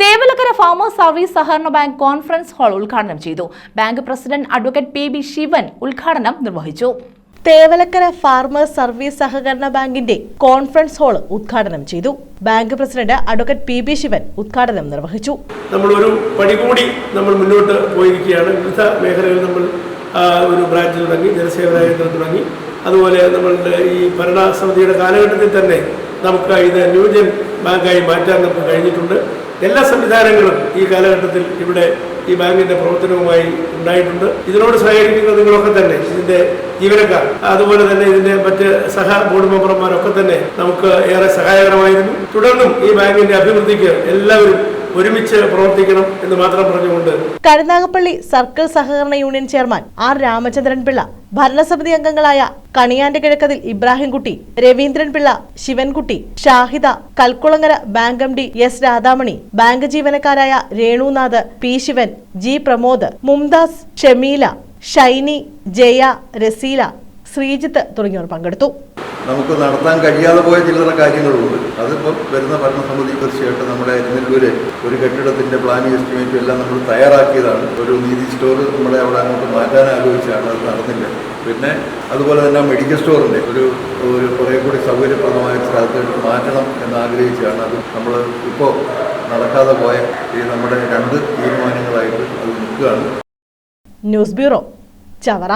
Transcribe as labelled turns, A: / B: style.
A: Thevalakkara farmers service സഹകരണ bank conference hall ഉദ്ഘാടനം ചെയ്തു. Bank president advocate P B Sivan ഉദ്ഘാടനം നിർവഹിച്ചു. തേവലക്കര ഫാർമേഴ്സ് സർവീസ് സഹകരണ ബാങ്കിന്റെ കോൺഫറൻസ് ഹാൾ ഉദ്ഘാടനം ചെയ്തു. Bank president advocate P B Sivan ഉദ്ഘാടനം നിർവഹിച്ചു.
B: നമ്മളൊരു പടി കൂടി നമ്മൾ മുന്നോട്ട് പോയിരിക്കുകയാണ്. വിവിധ മേഖലകളിൽ നമ്മൾ ഒരു ബ്രാഞ്ച് തുടങ്ങി ജനസേവന കേന്ദ്രം തുടങ്ങി. അതുപോലെ നമ്മളുടെ ഈ ഭരണസമിതിയുടെ കാലഘട്ടത്തിൽ തന്നെ നമുക്ക് ഇത് ന്യൂജൻ ബാങ്കായി മാറ്റാൻ നമുക്ക് കഴിഞ്ഞിട്ടുണ്ട്. എല്ലാ സംവിധാനങ്ങളും ഈ കാലഘട്ടത്തിൽ ഇവിടെ ഈ ബാങ്കിന്റെ പ്രവർത്തനവുമായി ഉണ്ടായിട്ടുണ്ട്. ഇതിനോട് സഹകരിക്കുന്ന നിങ്ങളൊക്കെ തന്നെ ഇതിന്റെ ജീവനക്കാർ അതുപോലെ തന്നെ ഇതിന്റെ മറ്റ് സഹ ബോർഡ് മെമ്പർമാരൊക്കെ തന്നെ നമുക്ക് ഏറെ സഹായകരമായിരുന്നു. തുടർന്നും ഈ ബാങ്കിന്റെ അഭിവൃദ്ധിക്ക് എല്ലാവരും ഒരുമിച്ച് പ്രവർത്തിക്കണം എന്ന് മാത്രം പറഞ്ഞുകൊണ്ട്
A: കരുനാഗപ്പള്ളി സർക്കിൾ സഹകരണ union chairman R Ramachandran Pillai ഭരണസമിതി അംഗങ്ങളായ കണിയാന്റെ കിഴക്കതിൽ Ibrahimkutty Raveendran Pillai Sivankutty Shahida Kalkulangara bank M D S Radhamani bank ജീവനക്കാരായ Renunath P Sivan G Pramod Mumtaz Shameela Shiny Jaya Raseela Sreejith തുടങ്ങിയവർ പങ്കെടുത്തു.
C: നമുക്ക് നടത്താൻ കഴിയാതെ പോയ ചില്ലറ കാര്യങ്ങളുണ്ട്. അതിപ്പം വരുന്ന ഭരണസമിതി തീർച്ചയായിട്ടും നമ്മുടെ അരിനെല്ലൂര് ഒരു കെട്ടിടത്തിന്റെ പ്ലാനിങ് എസ്റ്റിമേറ്റ് എല്ലാം നമ്മൾ തയ്യാറാക്കിയതാണ്. ഒരു നീതി സ്റ്റോർ നമ്മുടെ അവിടെ അങ്ങോട്ട് മാറ്റാൻ ആലോചിച്ചാണ് അത് നടന്നില്ല. പിന്നെ അതുപോലെ തന്നെ മെഡിക്കൽ സ്റ്റോറിന്റെ ഒരു ഒരു കുറെ കൂടി സൗകര്യപ്രദമായ സ്ഥലത്തേക്ക് മാറ്റണം എന്ന് ആഗ്രഹിച്ചാണ് അത് നമ്മൾ ഇപ്പോൾ നടക്കാതെ പോയ ഈ നമ്മുടെ രണ്ട് തീരുമാനങ്ങളായിട്ട് അത് നിൽക്കുകയാണ്.
A: News bureau Chavara.